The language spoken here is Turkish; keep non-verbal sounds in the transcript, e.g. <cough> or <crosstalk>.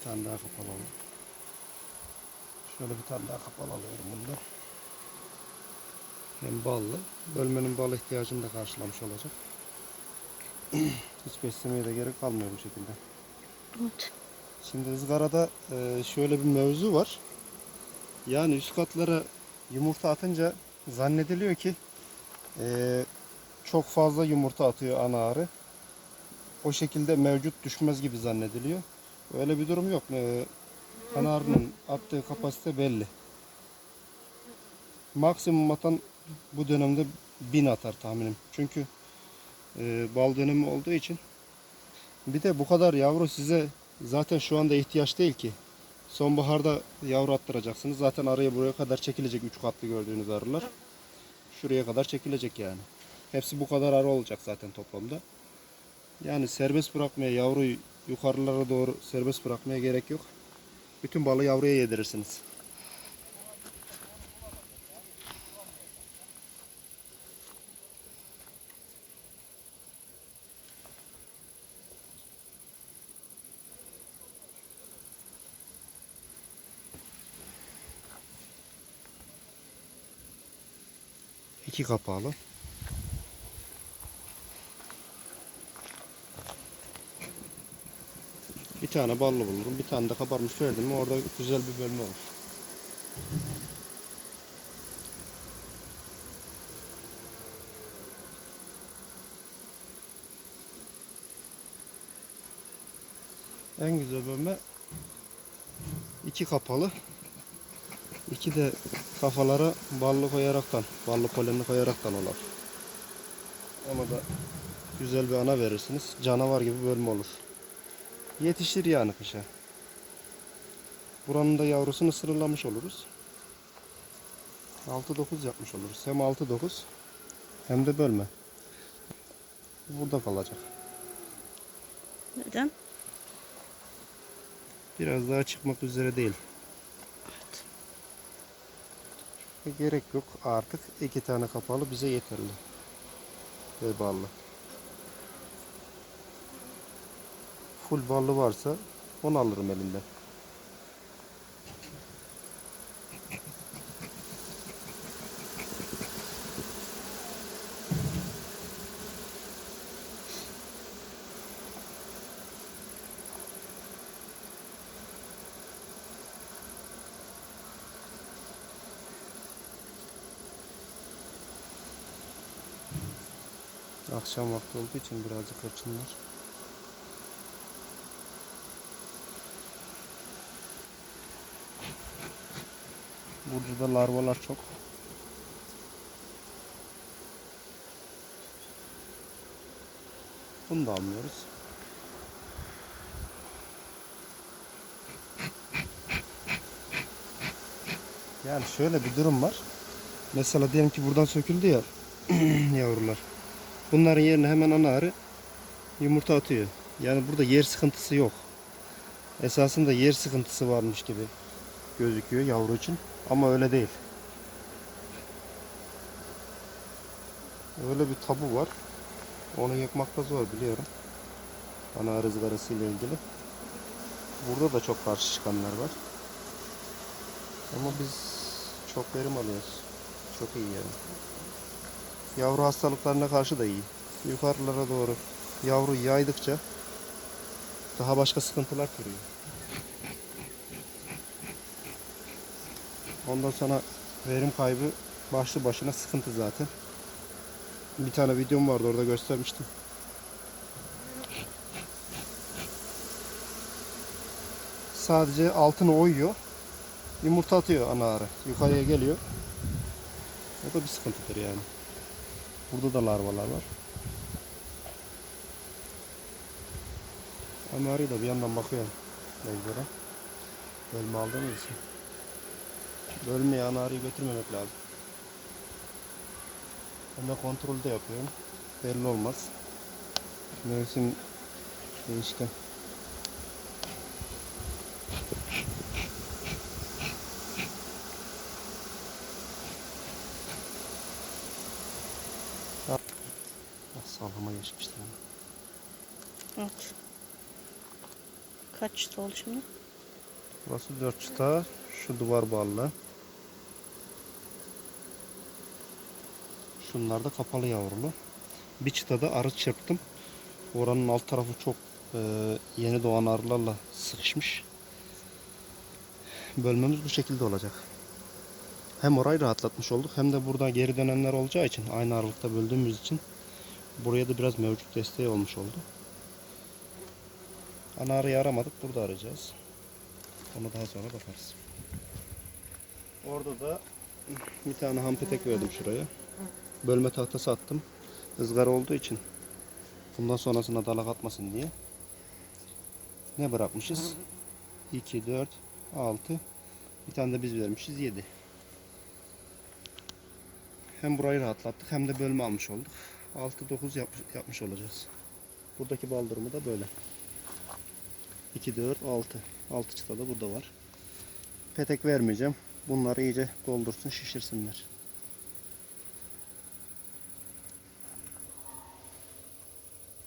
Bir tane daha kapalı alalım. Şöyle bir tane daha kapalı alıyorum bunda. Hem ballı. Bölmenin bal ihtiyacını da karşılamış olacak. <clears throat> Hiç beslemeye de gerek kalmıyor bu şekilde. Evet. Şimdi ızgarada e, şöyle bir mevzu var. Yani üst katlara yumurta atınca zannediliyor ki e, çok fazla yumurta atıyor ana arı. O şekilde mevcut düşmez gibi zannediliyor. Öyle bir durum yok. E, ana arının attığı kapasite belli. Maksimum atan bu dönemde 1000 atar tahminim. Çünkü e, bal dönemi olduğu için bir de bu kadar yavru size zaten şu anda ihtiyaç değil ki. Sonbaharda yavru attıracaksınız. Zaten araya buraya kadar çekilecek 3 katlı gördüğünüz arılar. Şuraya kadar çekilecek yani. Hepsi bu kadar arı olacak zaten toplamda. Yani serbest bırakmaya yavruyu yukarılara doğru serbest bırakmaya gerek yok. Bütün balı yavruya yedirirsiniz. İki kapağlı. Tane ballı bulurum. Bir tane de kabarmış verdim mi orada güzel bir bölme olur. En güzel bölme iki kapalı. iki de kafalara ballı koyaraktan, ballı polenli koyaraktan olur. Ona da güzel bir ana verirsiniz. Canavar gibi bölme olur. Yetişir yani kışa. Buranın da yavrusunu sınırlamış oluruz. 6-9 yapmış oluruz. Hem 6-9 hem de bölme. Burada kalacak. Neden? Biraz daha çıkmak üzere değil. Evet. Gerek yok artık. iki tane kapalı bize yeterli. Ve ballı. Full ballı varsa onu alırım elinden. Akşam vakti olduğu için birazcık hırçınlar. Burada da larvalar çok. Bunu da almıyoruz. Yani şöyle bir durum var. Mesela diyelim ki buradan söküldü ya <clears throat> yavrular. Bunların yerine hemen ana arı yumurta atıyor. Yani burada yer sıkıntısı yok. Esasında yer sıkıntısı varmış gibi gözüküyor yavru için. Ama öyle değil. Öyle bir tabu var. Onu yıkmakta zor biliyorum. Ana arı ızgarası ile ilgili. Burada da çok karşı çıkanlar var. Ama biz çok verim alıyoruz. Çok iyi yani. Yavru hastalıklarına karşı da iyi. Yukarılara doğru yavru yaydıkça daha başka sıkıntılar türüyor. Ondan sonra verim kaybı başlı başına sıkıntı zaten. Bir tane videom vardı orada göstermiştim. Sadece altını oyuyor. Yumurta atıyor ana arı. Yukarıya geliyor. O da bir sıkıntıdır yani. Burada da larvalar var. Ama arıyı da bir yandan bakıyorum. Mecburen. Bölme aldığımız için. Bölmeye ana arıyı götürmemek lazım. Ama kontrolde yapıyorum. Belli olmaz. Mevsim değişken. Ah, Sallama geçmişler. Evet. Kaç oldu şimdi? Burası 4 çıta. Şu duvar bağlı. Şunlar da kapalı yavrulu. Bir çıtada arı çırptım. Oranın alt tarafı çok e, yeni doğan arılarla sıkışmış. Bölmemiz bu şekilde olacak. Hem orayı rahatlatmış olduk hem de burada geri dönenler olacağı için aynı aralıkta böldüğümüz için buraya da biraz mevcut desteği olmuş oldu. Ana arıyı aramadık. Burada arayacağız. Onu daha sonra bakarız. Orada da bir tane ham petek verdim şuraya. Bölme tahtası attım. Izgara olduğu için bundan sonrasına dalak atmasın diye. Ne bırakmışız? 2, 4, 6. Bir tane de biz vermişiz 7. Hem burayı rahatlattık hem de bölme almış olduk. 6-9 yapmış, yapmış olacağız. Buradaki bal durumu da böyle. 2, 4, 6. 6 çıta da burada var. Petek vermeyeceğim. Bunları iyice doldursun, şişirsinler.